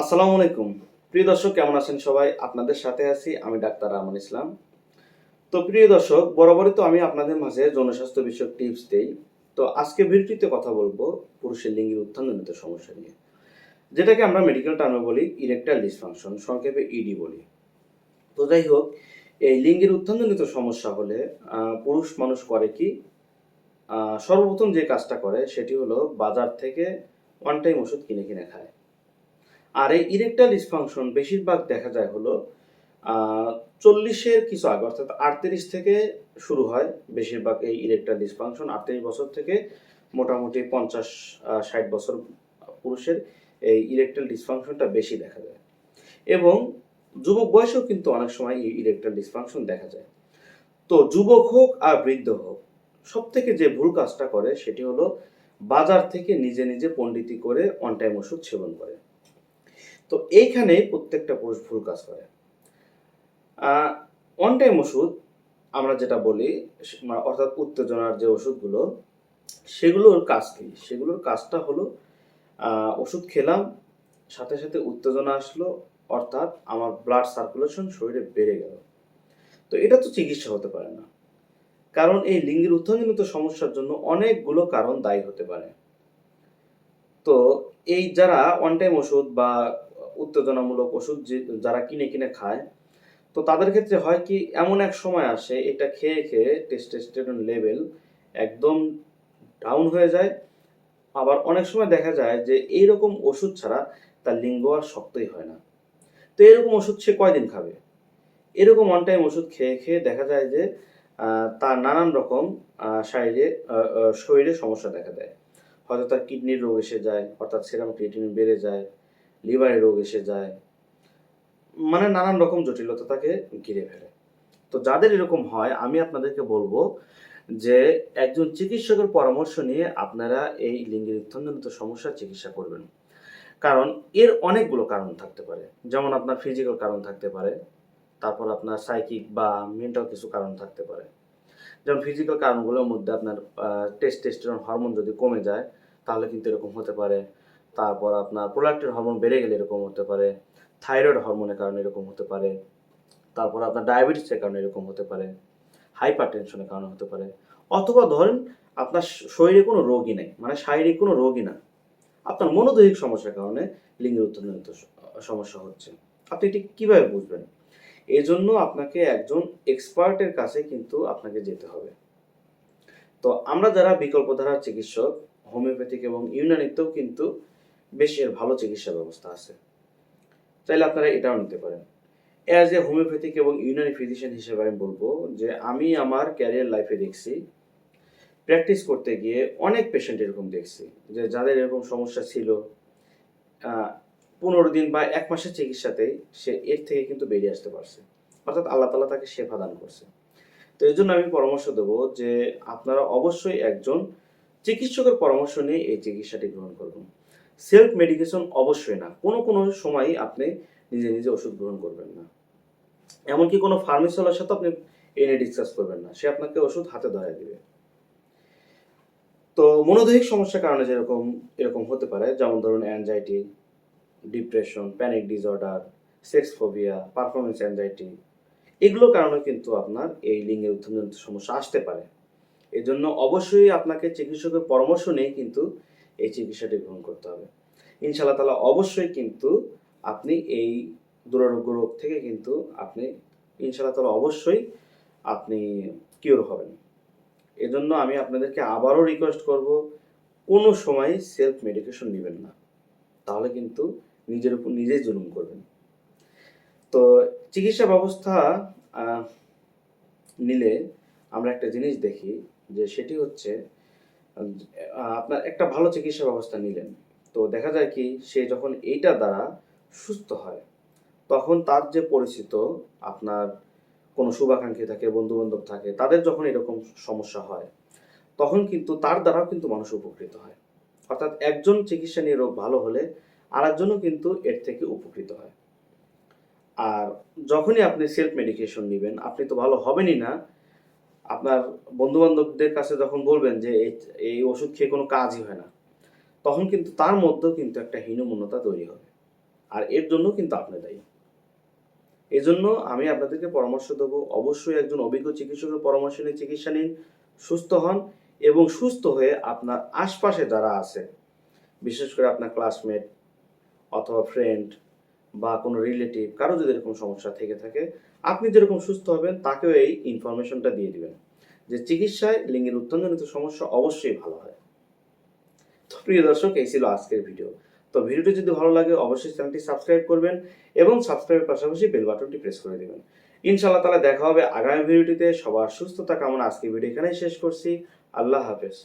আসসালামু আলাইকুম। প্রিয় দর্শক, কেমন আছেন সবাই? আপনাদের সাথে আছি আমি ডাক্তার রহমান ইসলাম। তো প্রিয় দর্শক, বরাবরই তো আমি আপনাদের মাঝে জনস্বাস্থ্য বিষয়ক টিপস দেই। তো আজকে ভিডিওতে কথা বলব পুরুষের লিঙ্গের উত্থানজনিত সমস্যা নিয়ে, যেটাকে আমরা মেডিকেল টার্মে বলি ইরেকটাইল ডিসফাংশন সংক্ষেপে ইডি বলি। তো যাই হোক, এই লিঙ্গের উত্থানজনিত সমস্যা হলে পুরুষ মানুষ করে কি? সর্বপ্রথম যে কাজটা করে সেটি হলো বাজার থেকে ওয়ান টাইম ওষুধ কিনে কিনে খায়। আর এই ইরেকটাইল ডিসফাংশন বেশিরভাগ দেখা যায় হলো চল্লিশের কিছু আগে, অর্থাৎ আটত্রিশ থেকে শুরু হয় বেশিরভাগ এই ইরেকটাইল ডিসফাংশন আটত্রিশ বছর থেকে মোটামুটি পঞ্চাশ ষাট বছর পুরুষের এই ইরেকটাইল ডিসফাংশনটা বেশি দেখা যায়। এবং যুবক বয়সেও কিন্তু অনেক সময় এই ইরেকটাইল ডিসফাংশন দেখা যায়। তো যুবক হোক আর বৃদ্ধ হোক সব থেকে যে ভুল কাজটা করে সেটি হলো বাজার থেকে নিজে নিজে পণ্ডিতি করে অন টাইম ওষুধ সেবন করে। তো এইখানে প্রত্যেকটা পুরুষ ভুল কাজ করে। অন টাইম ওষুধ আমরা যেটা বলি সে- অর্থাৎ উত্তেজনার যে ওষুধগুলো, সেগুলোর কাজ কি? সেগুলোর কাজটা হলো ওষুধ খেলাম, সাথে সাথে উত্তেজনা আসলো, অর্থাৎ আমার ব্লাড সার্কুলেশন শরীরে বেড়ে গেল। তো এটা তো চিকিৎসা হতে পারে না। কারণ এই লিঙ্গের উত্থানজনিত সমস্যার জন্য অনেকগুলো কারণ দায়ী হতে পারে। তো এই যারা ওয়ান টাইম ওষুধ বা উত্তেজনামূলক ওষুধ যে যারা কিনে কিনে খায়, তো তাদের ক্ষেত্রে হয় কি এমন এক সময় আসে, এটা খেয়ে খেয়ে টেস্টোস্টেরন লেভেল একদম ডাউন হয়ে যায়। আবার অনেক সময় দেখা যায় যে এইরকম ওষুধ ছাড়া তার লিঙ্গ আর শক্তই হয় না। তো এরকম ওষুধ সে কয়দিন খাবে? এরকম ওয়ান টাইম ওষুধ খেয়ে খেয়ে দেখা যায় যে তার নানান রকম শারীরে শরীরে সমস্যা দেখা দেয়। হয়তো তার কিডনির রোগ এসে যায়, অর্থাৎ সেরাম ক্রিয়েটিনিন বেড়ে যায়। লিভারের রোগ এসে যায়। মানে নানান রকম জটিলতা তাকে ঘিরে ফেলে। তো যাদের এরকম হয়, আমি আপনাদেরকে বলব যে একজন চিকিৎসকের পরামর্শ নিয়ে আপনারা এই লিঙ্গের উত্থানজনিত সমস্যার চিকিৎসা করবেন। কারণ এর অনেকগুলো কারণ থাকতে পারে। যেমন আপনার ফিজিক্যাল কারণ থাকতে পারে, তারপর আপনার সাইকিক বা মেন্টাল কিছু কারণ থাকতে পারে। যেমন ফিজিক্যাল কারণগুলোর মধ্যে আপনার টেস্ট টেস্টের হরমোন যদি কমে যায়, তাহলে কিন্তু এরকম হতে পারে। তারপর আপনার প্রোলাক্টিন হরমোন বেড়ে গেলে এরকম হতে পারে থাইরয়েড হরমোনের কারণে এরকম হতে পারে, তারপর আপনার ডায়াবেটিসের কারণে এরকম হতে পারে হাইপার টেনশনের কারণে হতে পারে, অথবা ধরেন আপনার শরীরে কোনো রোগই নেই মানে শারীরিক কোনো রোগই না, আপনার মনোদৈহিক সমস্যার কারণে লিঙ্গের উত্তরজনিত স- সমস্যা হচ্ছে। আপনি এটি কীভাবে বুঝবেন? এজন্য আপনাকে একজন এক্সপার্টের কাছে কিন্তু আপনাকে যেতে হবে। তো আমরা যারা বিকল্পধারার চিকিৎসক, হোমিওপ্যাথিক এবং ইউনানিতেও কিন্তু বেশ এর ভালো চিকিৎসা ব্যবস্থা আছে। চাইলে আপনারা এটাও নিতে পারেন। অ্যাজ এ হোমিওপ্যাথিক এবং ইউনানি ফিজিশিয়ান হিসেবে আমি বলব যে, আমি আমার ক্যারিয়ার লাইফে দেখছি প্র্যাকটিস করতে গিয়ে অনেক পেশেন্ট এরকম দেখছি, যে যাদের এরকম সমস্যা ছিল পনেরো দিন বা এক মাসের চিকিৎসাতেই সে এর থেকে কিন্তু বেরিয়ে আসতে পারছে। অর্থাৎ আল্লাহ তালা তাকে শেফা দান করছে। তো এই জন্য আমি পরামর্শ দেবো যে, আপনারা অবশ্যই একজন চিকিৎসকের পরামর্শ নিয়ে এই চিকিৎসাটি গ্রহণ করবেন সেলফ মেডিকেশন অবশ্যই না। কোনো কোনো সময়ই আপনি নিজে নিজে ওষুধ গ্রহণ করবেন না। এমনকি কোনো ফার্মেসিওয়ালার সাথে আপনি এনে ডিসকাস করবেন না। সে আপনাকে ওষুধ হাতে ধরায় দিবে। তো মনোদৈহিক সমস্যার কারণে যেরকম, এরকম হতে পারে, যেমন ধরুন anxiety depression panic disorder sex phobia performance anxiety এগুলোর কারণে কিন্তু আপনার এই লিঙ্গের উত্থানজনিত সমস্যা আসতে পারে। এজন্য অবশ্যই আপনাকে চিকিৎসকের পরামর্শ নিয়ে কিন্তু এই চিকিৎসাটি গ্রহণ করতে হবে। ইনশাআল্লাহ তালা অবশ্যই কিন্তু আপনি এই দুরারোগ্য রোগ থেকে কিন্তু আপনি ইনশাআল্লাহ তালা অবশ্যই আপনি কিওর হবেন। এজন্য আমি আপনাদেরকে আবারও রিকোয়েস্ট করব, কোনো সময় সেলফ মেডিকেশন নেবেন না। তাহলে কিন্তু নিজের উপর নিজেই জুলুম করবেন। তো চিকিৎসা ব্যবস্থা নিলে আমরা একটা জিনিস দেখি যে সেটি হচ্ছে আপনার একটা ভালো চিকিৎসা ব্যবস্থা নিলেন। তো দেখা যায় কি, সে যখন এইটা দ্বারা সুস্থ হয়, তখন তার যে পরিচিত আপনার কোনো শুভাকাঙ্ক্ষী থাকে বন্ধু বান্ধব থাকে, তাদের যখন এরকম সমস্যা হয়, তখন কিন্তু তার দ্বারাও কিন্তু মানুষ উপকৃত হয়। অর্থাৎ একজন চিকিৎসা নিয়ে রোগ ভালো হলে আরেকজনও কিন্তু এর থেকে উপকৃত হয়। আর যখনই আপনি সেলফ মেডিকেশন নেবেন, আপনি তো ভালো হবেনই না আপনার বন্ধু বান্ধবদের কাছে যখন বলবেন যে এই এই ওষুধ খেয়ে কোনো কাজই হয় না, তখন কিন্তু তার মধ্যেও কিন্তু একটা হীনমন্যতা তৈরি হবে। আর এর জন্য কিন্তু আপনি দায়ী। এজন্য আমি আপনাদেরকে পরামর্শ দেবো, অবশ্যই একজন অভিজ্ঞ চিকিৎসকের পরামর্শ নিয়ে চিকিৎসা নিন, সুস্থ হন এবং সুস্থ হয়ে আপনার আশপাশে যারা আছে বিশেষ করে আপনার ক্লাসমেট অথবা ফ্রেন্ড বা কোনো রিলেটিভ কারও যদি এরকম সমস্যা থেকে থাকে আপনি যেরকম সুস্থ হবেন, তাকেও এই ইনফরমেশনটা দিয়ে দিবেন যে চিকিৎসায় লিঙ্গের উত্তনজনিত সমস্যা অবশ্যই ভালো হয়। তো প্রিয় দর্শক, এই ছিল আজকের ভিডিও। তো ভিডিওটি যদি ভালো লাগে, অবশ্যই চ্যানেলটি সাবস্ক্রাইব করবেন এবং সাবস্ক্রাইবের পাশাপাশি বেল বাটনটি প্রেস করে দিবেন। ইনশাআল্লাহ তালা দেখা হবে আগামী ভিডিওটিতে। সবার সুস্থতা কামনা, আজকের ভিডিও এখানেই শেষ করছি। আল্লাহ হাফেজ।